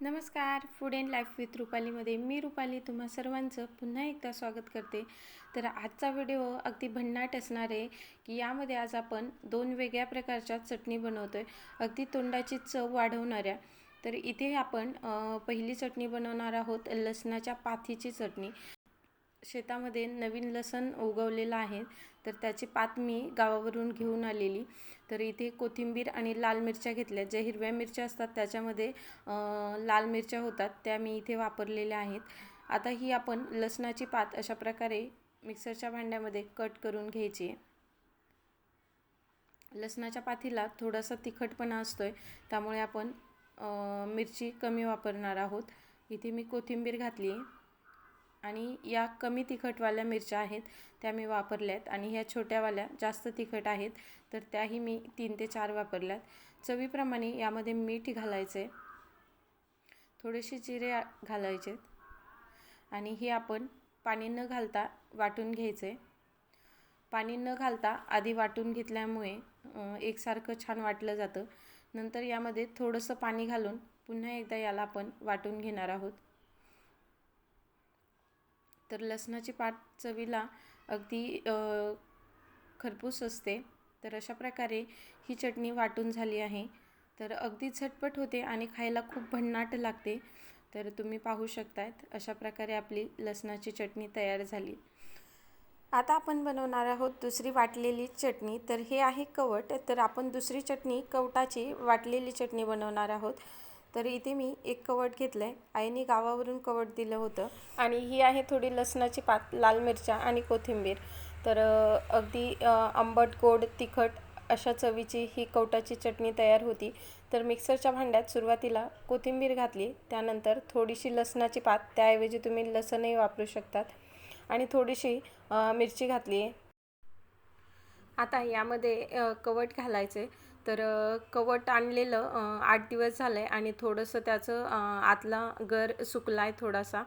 नमस्कार food and life with रुपालीमध्ये मी रुपाली तुम्हा सर्वांचं पुन्हा एकदा स्वागत करते. तर आजचा व्हिडिओ अगदी भन्नाट असणार आहे की यामध्ये आज आपण दोन वेगळ्या प्रकारच्या चटणी बनवतो आहे अगदी तोंडाची चव वाढवणाऱ्या. तर इथे आपण पहिली चटणी बनवणार आहोत लसणाच्या पाथीची चटणी. शेतामध्ये नवीन लसण उगवलेलं आहे तर त्याची पात मी गावावरून घेऊन आलेली. तर इथे कोथिंबीर आणि लाल मिरच्या घेतल्या. ज्या हिरव्या मिरच्या असतात त्याच्यामध्ये लाल मिरच्या होतात त्या मी इथे वापरलेल्या आहेत. आता ही आपण लसणाची पात अशा प्रकारे मिक्सरच्या भांड्यामध्ये कट करून घ्यायची आहे. लसणाच्या पातीला थोडासा तिखटपणा असतो आहे त्यामुळे आपण मिरची कमी वापरणार आहोत. इथे मी कोथिंबीर घातली आहे. आणि या कमी तिखटवाल्या मिरच्या आहेत त्या मी वापरल्या आहेत आणि ह्या छोट्यावाल्या जास्त तिखट आहेत तर त्याही मी तीन ते चार वापरल्यात. चवीप्रमाणे यामध्ये मीठ घालायचं. आहे थोडेसे जिरे घालायचे. आणि हे आपण पाणी न घालता वाटून घ्यायचे. पाणी न घालता आधी वाटून घेतल्यामुळे एकसारखं छान वाटलं जातं. नंतर यामध्ये थोडंसं पाणी घालून पुन्हा एकदा याला आपण वाटून घेणार आहोत. तर लसणाची पात चवीला अगदी खरपूस असते. तर अशा प्रकारे ही चटणी वाटून झाली आहे. तर अगदी झटपट होते आणि खायला खूप भन्नाट लागते. तर तुम्ही पाहू शकतायत अशा प्रकारे आपली लसणाची चटणी तयार झाली. आता आपण बनवणार आहोत दुसरी वाटलेली चटणी. तर हे आहे कवट. तर आपण दुसरी चटणी कवटाची वाटलेली चटणी बनवणार आहोत. तर इथे मी एक कवट घेतलं आहे आईने गावावरून कवट दिलं होतं. आणि ही आहे थोडी लसणाची पात लाल मिरच्या आणि कोथिंबीर. तर अगदी आंबट गोड तिखट अशा चवीची ही कवटाची चटणी तयार होती. तर मिक्सरच्या भांड्यात सुरुवातीला कोथिंबीर घातली. त्यानंतर थोडीशी लसणाची पात त्याऐवजी तुम्ही लसणही वापरू शकतात. आणि थोडीशी मिरची घातली. आता यामध्ये कवट घालायचे. तर कवट आणलेलं आठ दिवस झालं आहे आणि थोडंसं त्याचं आतला गर सुकला आहे थोडासा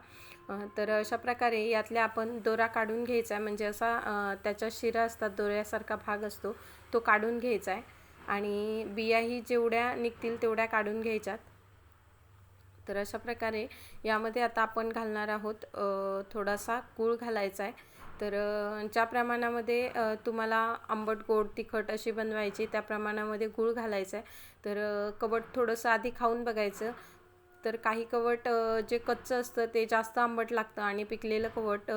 तर अशा प्रकारे यातल्या आपण दोरा काढून घ्यायचा आहे म्हणजे असा त्याच्या शिरा असतात दोऱ्यासारखा भाग असतो तो काढून घ्यायचा आहे आणि बियाही जेवढ्या निघतील तेवढ्या काढून घ्यायच्यात. तर अशा प्रकारे यामध्ये आता आपण घालणार आहोत थोडासा गूळ घालायचा आहे तर ज्या प्रमाणामध्ये तुम्हाला आंबट गोड तिखट अशी बनवायची त्या प्रमाणामध्ये गूळ घालायचं आहे. तर कवट थोडंसं आधी खाऊन बघायचं. तर काही कवट जे कच्चं असतं ते जास्त आंबट लागतं आणि पिकलेलं कवट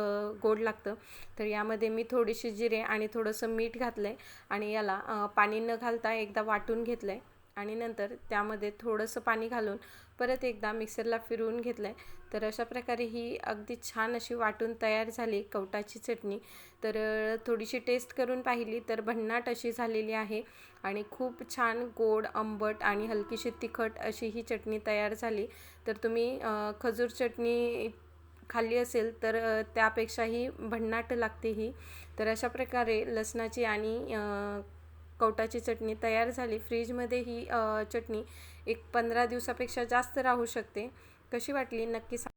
गोड लागतं. तर यामध्ये मी थोडीशी जिरे आणि थोडंसं मीठ घातलं आहे आणि याला पाणी न घालता एकदा वाटून घेतलं आहे आणि नंतर त्यामध्ये थोडंसं पाणी घालून परत एकदा मिक्सरला फिरवून घेतलं आहे तर अशा प्रकारे ही अगदी छान अशी वाटून तयार झाली कवटाची चटणी. तर थोडीशी टेस्ट करून पाहिली तर भन्नाट अशी झालेली आहे आणि खूप छान गोड आंबट आणि हलकीशी तिखट अशी ही चटणी तयार झाली. तर तुम्ही खजूर चटणी खाल्ली असेल तर त्यापेक्षाही भन्नाट लागते ही. तर अशा प्रकारे लसणाची आणि कवटाची चटणी तयार झाली. फ्रीजमध्ये ही चटणी एक पंधरा दिवसापेक्षा जास्त राहू शकते. कशी वाटली? नक्की सांग.